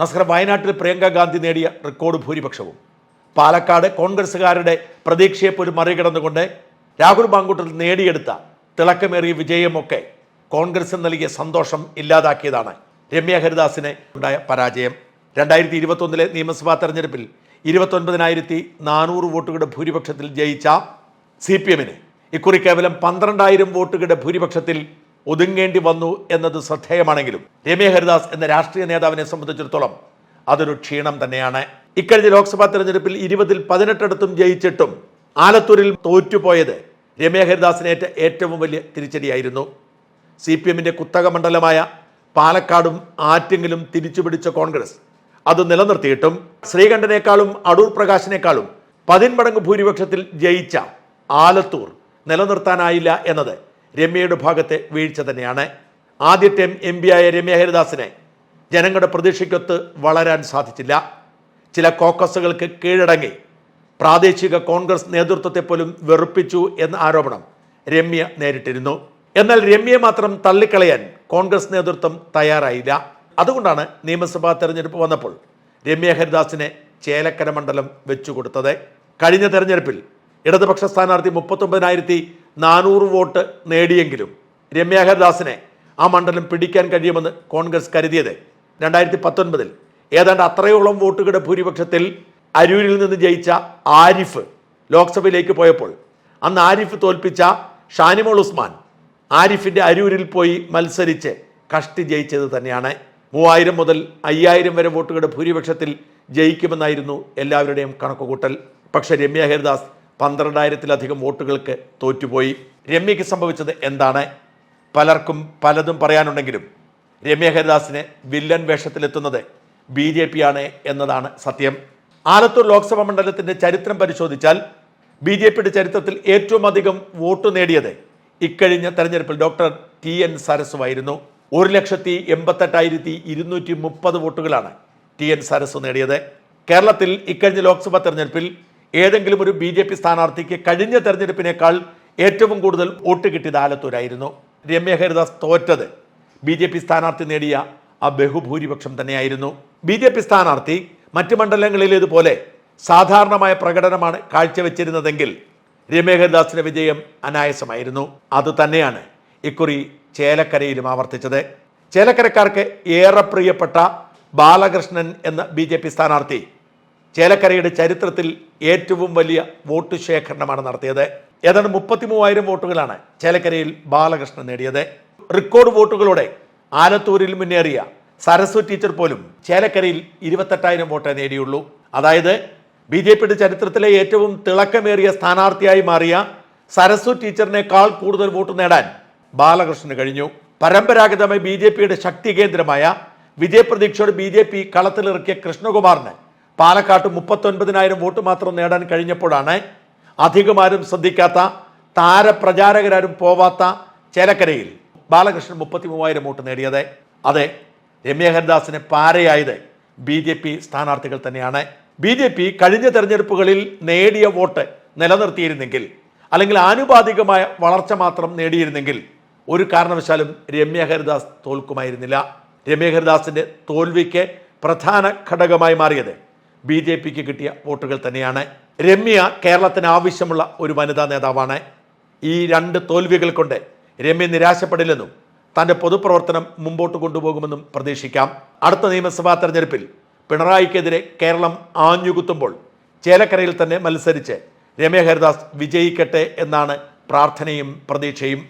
നസ്കർ വയനാട്ടിൽ പ്രിയങ്ക ഗാന്ധി നേടിയ റെക്കോർഡ് ഭൂരിപക്ഷവും. പാലക്കാട് കോൺഗ്രസ്സുകാരുടെ പ്രതീക്ഷയെ പോലും മറികടന്നുകൊണ്ട് രാഹുൽ മാങ്കൂട്ടത്തിൽ നേടിയെടുത്ത തിളക്കമേറിയ വിജയമൊക്കെ കോൺഗ്രസ് നൽകിയ സന്തോഷം ഇല്ലാതാക്കിയതാണ് രമ്യ ഹരിദാസിന് ഉണ്ടായ പരാജയം. രണ്ടായിരത്തി ഇരുപത്തൊന്നിലെ നിയമസഭാ തെരഞ്ഞെടുപ്പിൽ ഇരുപത്തൊൻപതിനായിരത്തി നാനൂറ് വോട്ടുകളുടെ ഭൂരിപക്ഷത്തിൽ ജയിച്ച സി പി എമ്മിന്. ഇക്കുറി കേവലം പന്ത്രണ്ടായിരം വോട്ടുകളുടെ ഭൂരിപക്ഷത്തിൽ ഒതുങ്ങേണ്ടി വന്നു എന്നത് ശ്രദ്ധേയമാണെങ്കിലും രമേ ഹരിദാസ് എന്ന രാഷ്ട്രീയ നേതാവിനെ സംബന്ധിച്ചിടത്തോളം അതൊരു ക്ഷീണം തന്നെയാണ്. ഇക്കഴിഞ്ഞ ലോക്സഭാ തെരഞ്ഞെടുപ്പിൽ ഇരുപതിൽ പതിനെട്ടിടത്തും ജയിച്ചിട്ടും ആലത്തൂരിൽ തോറ്റുപോയത് രമേ ഹരിദാസിനേറ്റ ഏറ്റവും വലിയ തിരിച്ചടിയായിരുന്നു. സി പി എമ്മിന്റെ കുത്തക മണ്ഡലമായ പാലക്കാടും ആറ്റിങ്ങിലും തിരിച്ചുപിടിച്ച കോൺഗ്രസ് അത് നിലനിർത്തിയിട്ടും ശ്രീകണ്ഠനേക്കാളും അടൂർ പ്രകാശിനേക്കാളും പതിന്മടങ്ങ് ഭൂരിപക്ഷത്തിൽ ജയിച്ച ആലത്തൂർ നിലനിർത്താനായില്ല എന്നത് രമ്യയുടെ ഭാഗത്തെ വീഴ്ച തന്നെയാണ്. ആദ്യത്തെ എം പി ആയ രമ്യ ഹരിദാസിനെ ജനങ്ങളുടെ പ്രതീക്ഷയ്ക്കൊത്ത് വളരാൻ സാധിച്ചില്ല. ചില കോക്കസുകൾക്ക് കീഴടങ്ങി. പ്രാദേശിക കോൺഗ്രസ് നേതൃത്വത്തെ പോലും വെറുപ്പിച്ചു എന്ന ആരോപണം രമ്യ നേരിട്ടിരുന്നു. എന്നാൽ രമ്യയെ മാത്രം തള്ളിക്കളയാൻ കോൺഗ്രസ് നേതൃത്വം തയ്യാറായില്ല. അതുകൊണ്ടാണ് നിയമസഭാ തെരഞ്ഞെടുപ്പ് വന്നപ്പോൾ രമ്യ ഹരിദാസിനെ ചേലക്കര മണ്ഡലം വെച്ചുകൊടുത്തത്. കഴിഞ്ഞ തെരഞ്ഞെടുപ്പിൽ ഇടതുപക്ഷ സ്ഥാനാർത്ഥി മുപ്പത്തൊമ്പതിനായിരത്തി നാനൂറ് വോട്ട് നേടിയെങ്കിലും രമ്യ ഹരിദാസിനെ ആ മണ്ഡലം പിടിക്കാൻ കഴിയുമെന്ന് കോൺഗ്രസ് കരുതിയത് രണ്ടായിരത്തി പത്തൊൻപതിൽ ഏതാണ്ട് അത്രയോളം വോട്ടുകളുടെ ഭൂരിപക്ഷത്തിൽ അരൂരിൽ നിന്ന് ജയിച്ച ആരിഫ് ലോക്സഭയിലേക്ക് പോയപ്പോൾ അന്ന് ആരിഫ് തോൽപ്പിച്ച ഷാനിമോൾ ഉസ്മാൻ ആരിഫിന്റെ അരൂരിൽ പോയി മത്സരിച്ച് കഷ്ടി ജയിച്ചത് തന്നെയാണ്. മൂവായിരം മുതൽ അയ്യായിരം വരെ വോട്ടുകളുടെ ഭൂരിപക്ഷത്തിൽ ജയിക്കുമെന്നായിരുന്നു എല്ലാവരുടെയും കണക്കുകൂട്ടൽ. പക്ഷേ രമ്യ ഹരിദാസ് പന്ത്രണ്ടായിരത്തിലധികം വോട്ടുകൾക്ക് തോറ്റുപോയി. രമ്യയ്ക്ക് സംഭവിച്ചത് എന്താണ്? പലർക്കും പലതും പറയാനുണ്ടെങ്കിലും രമ്യ ഹരിദാസിന് വില്ലൻ വേഷത്തിലെത്തുന്നത് ബി ജെ പി ആണ് എന്നതാണ് സത്യം. ആലത്തൂർ ലോക്സഭാ മണ്ഡലത്തിന്റെ ചരിത്രം പരിശോധിച്ചാൽ ബി ജെ പിയുടെ ചരിത്രത്തിൽ ഏറ്റവും അധികം വോട്ട് നേടിയത് ഇക്കഴിഞ്ഞ തെരഞ്ഞെടുപ്പിൽ ഡോക്ടർ ടി എൻ സരസുവായിരുന്നു. ഒരു ലക്ഷത്തി എൺപത്തെട്ടായിരത്തി ഇരുന്നൂറ്റി മുപ്പത് വോട്ടുകളാണ് ടി എൻ സരസു നേടിയത്. കേരളത്തിൽ ഇക്കഴിഞ്ഞ ലോക്സഭാ തെരഞ്ഞെടുപ്പിൽ ഏതെങ്കിലും ഒരു ബി ജെ പി സ്ഥാനാർത്ഥിക്ക് കഴിഞ്ഞ തെരഞ്ഞെടുപ്പിനേക്കാൾ ഏറ്റവും കൂടുതൽ വോട്ട് കിട്ടിയത് ആലത്തൂരായിരുന്നു. രമ്യ ഹരിദാസ് തോറ്റത്. ബി ജെ പി സ്ഥാനാർത്ഥി നേടിയ ആ ബഹുഭൂരിപക്ഷം തന്നെയായിരുന്നു. ബി ജെ പി സ്ഥാനാർത്ഥി മറ്റ് മണ്ഡലങ്ങളിലേതുപോലെ സാധാരണമായ പ്രകടനമാണ് കാഴ്ചവെച്ചിരുന്നതെങ്കിൽ രമ്യ ഹരിദാസിന്റെ വിജയം അനായാസമായിരുന്നു. അത് തന്നെയാണ് ഇക്കുറി ചേലക്കരയിലും ആവർത്തിച്ചത്. ചേലക്കരക്കാർക്ക് ഏറെ പ്രിയപ്പെട്ട ബാലകൃഷ്ണൻ എന്ന ബി സ്ഥാനാർത്ഥി ചേലക്കരയുടെ ചരിത്രത്തിൽ ഏറ്റവും വലിയ വോട്ട് ശേഖരണമാണ് നടത്തിയത്. ഏതാണ്ട് മുപ്പത്തി മൂവായിരം വോട്ടുകളാണ് ചേലക്കരയിൽ ബാലകൃഷ്ണൻ നേടിയത്. റെക്കോർഡ് വോട്ടുകളോടെ ആലത്തൂരിൽ മുന്നേറിയ സരസ്വ ടീച്ചർ പോലും ചേലക്കരയിൽ ഇരുപത്തെട്ടായിരം വോട്ടേ നേടിയുള്ളൂ. അതായത് ബി ജെ പിയുടെ ചരിത്രത്തിലെ ഏറ്റവും തിളക്കമേറിയ സ്ഥാനാർത്ഥിയായി മാറിയ സരസ്വ ടീച്ചറിനേക്കാൾ കൂടുതൽ വോട്ട് നേടാൻ ബാലകൃഷ്ണന് കഴിഞ്ഞു. പരമ്പരാഗതമായി ബി ജെ പിയുടെ ശക്തി കേന്ദ്രമായ വിജയപ്രതീക്ഷയോട് ബി ജെ പി കളത്തിലിറക്കിയ കൃഷ്ണകുമാറിന് പാലക്കാട്ട് മുപ്പത്തൊൻപതിനായിരം വോട്ട് മാത്രം നേടാൻ കഴിഞ്ഞപ്പോഴാണ് അധികമാരും ശ്രദ്ധിക്കാത്ത താരപ്രചാരകരാരും പോവാത്ത ചേലക്കരയിൽ ബാലകൃഷ്ണൻ മുപ്പത്തി മൂവായിരം വോട്ട് നേടിയത്. അതെ രമ്യ ഹരിദാസിന് പാരയായത് ബി ജെ പി സ്ഥാനാർത്ഥികൾ തന്നെയാണ്. ബി ജെ പി കഴിഞ്ഞ തെരഞ്ഞെടുപ്പുകളിൽ നേടിയ വോട്ട് നിലനിർത്തിയിരുന്നെങ്കിൽ അല്ലെങ്കിൽ ആനുപാതികമായ വളർച്ച മാത്രം നേടിയിരുന്നെങ്കിൽ ഒരു കാരണവശാലും രമ്യ ഹരിദാസ് തോൽക്കുമായിരുന്നില്ല. രമ്യ ഹരിദാസിന്റെ തോൽവിക്ക് പ്രധാന ഘടകമായി മാറിയത് ബി ജെ പിക്ക് കിട്ടിയ വോട്ടുകൾ തന്നെയാണ്. രമ്യ കേരളത്തിന് ആവശ്യമുള്ള ഒരു വനിതാ നേതാവാണ്. ഈ രണ്ട് തോൽവികൾ കൊണ്ട് രമ്യ നിരാശപ്പെടില്ലെന്നും തന്റെ പൊതുപ്രവർത്തനം മുമ്പോട്ട് കൊണ്ടുപോകുമെന്നും പ്രതീക്ഷിക്കാം. അടുത്ത നിയമസഭാ തെരഞ്ഞെടുപ്പിൽ പിണറായിക്കെതിരെ കേരളം ആഞ്ഞുകുത്തുമ്പോൾ ചേലക്കരയിൽ തന്നെ മത്സരിച്ച് രമ്യ ഹരിദാസ് വിജയിക്കട്ടെ എന്നാണ് പ്രാർത്ഥനയും പ്രതീക്ഷയും.